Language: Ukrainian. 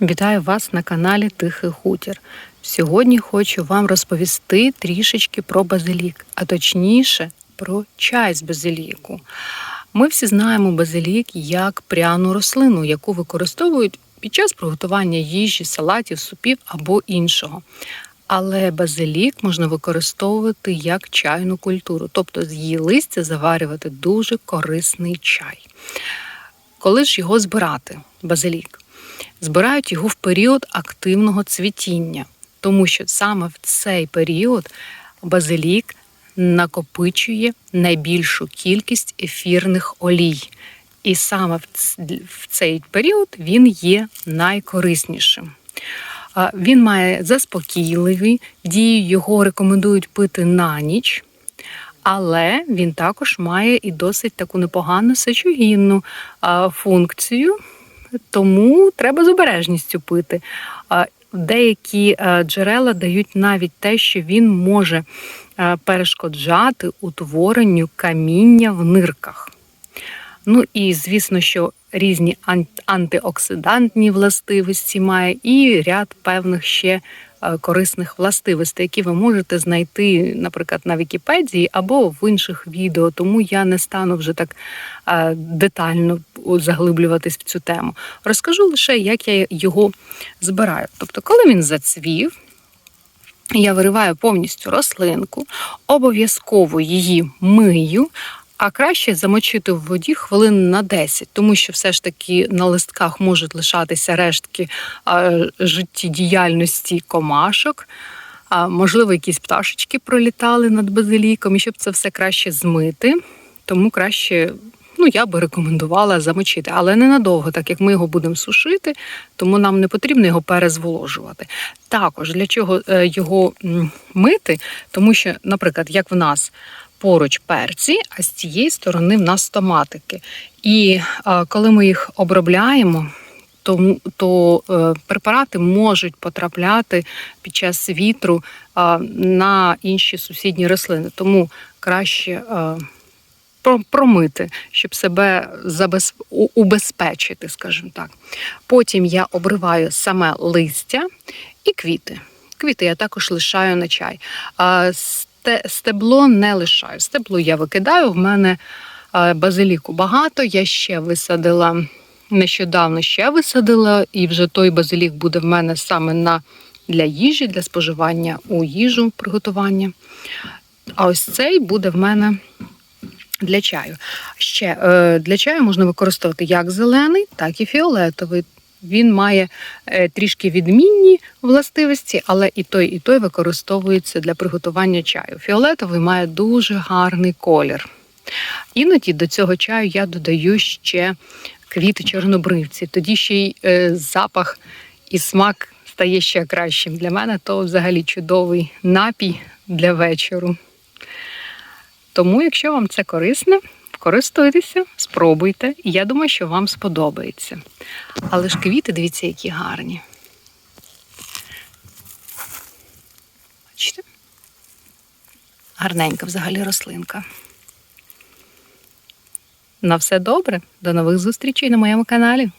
Вітаю вас на каналі Тихий Хутір. Сьогодні хочу вам розповісти трішечки про базилік, а точніше про чай з базиліку. Ми всі знаємо базилік як пряну рослину, яку використовують під час приготування їжі, салатів, супів або іншого. Але базилік можна використовувати як чайну культуру, тобто з її листя заварювати дуже корисний чай. Коли ж його збирати, базилік? Збирають його в період активного цвітіння, тому що саме в цей період базилік накопичує найбільшу кількість ефірних олій. І саме в цей період він є найкориснішим. Він має заспокійливі дії, його рекомендують пити на ніч, але він також має і досить таку непогану сечогінну функцію, тому треба з обережністю пити. Деякі е, джерела дають навіть те, що він може е, перешкоджати утворенню каміння в нирках. Ну і звісно, що різні антиоксидантні властивості має, і ряд певних ще е, корисних властивостей, які ви можете знайти, наприклад, на Вікіпедії або в інших відео. Тому я не стану вже так детально заглиблюватись в цю тему. Розкажу лише, як я його збираю. Тобто, коли він зацвів. Я вириваю повністю рослинку, обов'язково її мию, а краще замочити в воді хвилин на 10, тому що все ж таки на листках можуть лишатися рештки життєдіяльності комашок. А, можливо, якісь пташечки пролітали над базиліком, і щоб це все краще змити, тому краще. Ну, я би рекомендувала замочити, але ненадовго, так як ми його будемо сушити, тому нам не потрібно його перезволожувати. Також для чого е, його мити, тому що, наприклад, як в нас поруч перці, а з цієї сторони в нас томатики. І е, коли ми їх обробляємо, то, то е, препарати можуть потрапляти під час вітру е, на інші сусідні рослини. Тому краще. Е, промити, щоб себе забез... убезпечити, скажімо так. Потім я обриваю саме листя і квіти. Квіти я також лишаю на чай. Стебло не лишаю. Стебло я викидаю. В мене базиліку багато. Я ще висадила нещодавно ще висадила, і вже той базилік буде в мене саме на для їжі, для споживання у їжу приготування. А ось цей буде в мене для чаю. Ще е, для чаю можна використовувати як зелений, так і фіолетовий. Він має е, трішки відмінні властивості, але і той, і той використовується для приготування чаю. Фіолетовий має дуже гарний колір. Іноді до цього чаю я додаю ще квіти чорнобривці. Тоді ще й е, запах і смак стає ще кращим. Для мене то взагалі чудовий напій для вечору. Тому, якщо вам це корисне, користуйтеся, спробуйте, я думаю, що вам сподобається. Але ж квіти, дивіться, які гарні. Бачите? Гарненька взагалі рослинка. На все добре. До нових зустрічей на моєму каналі.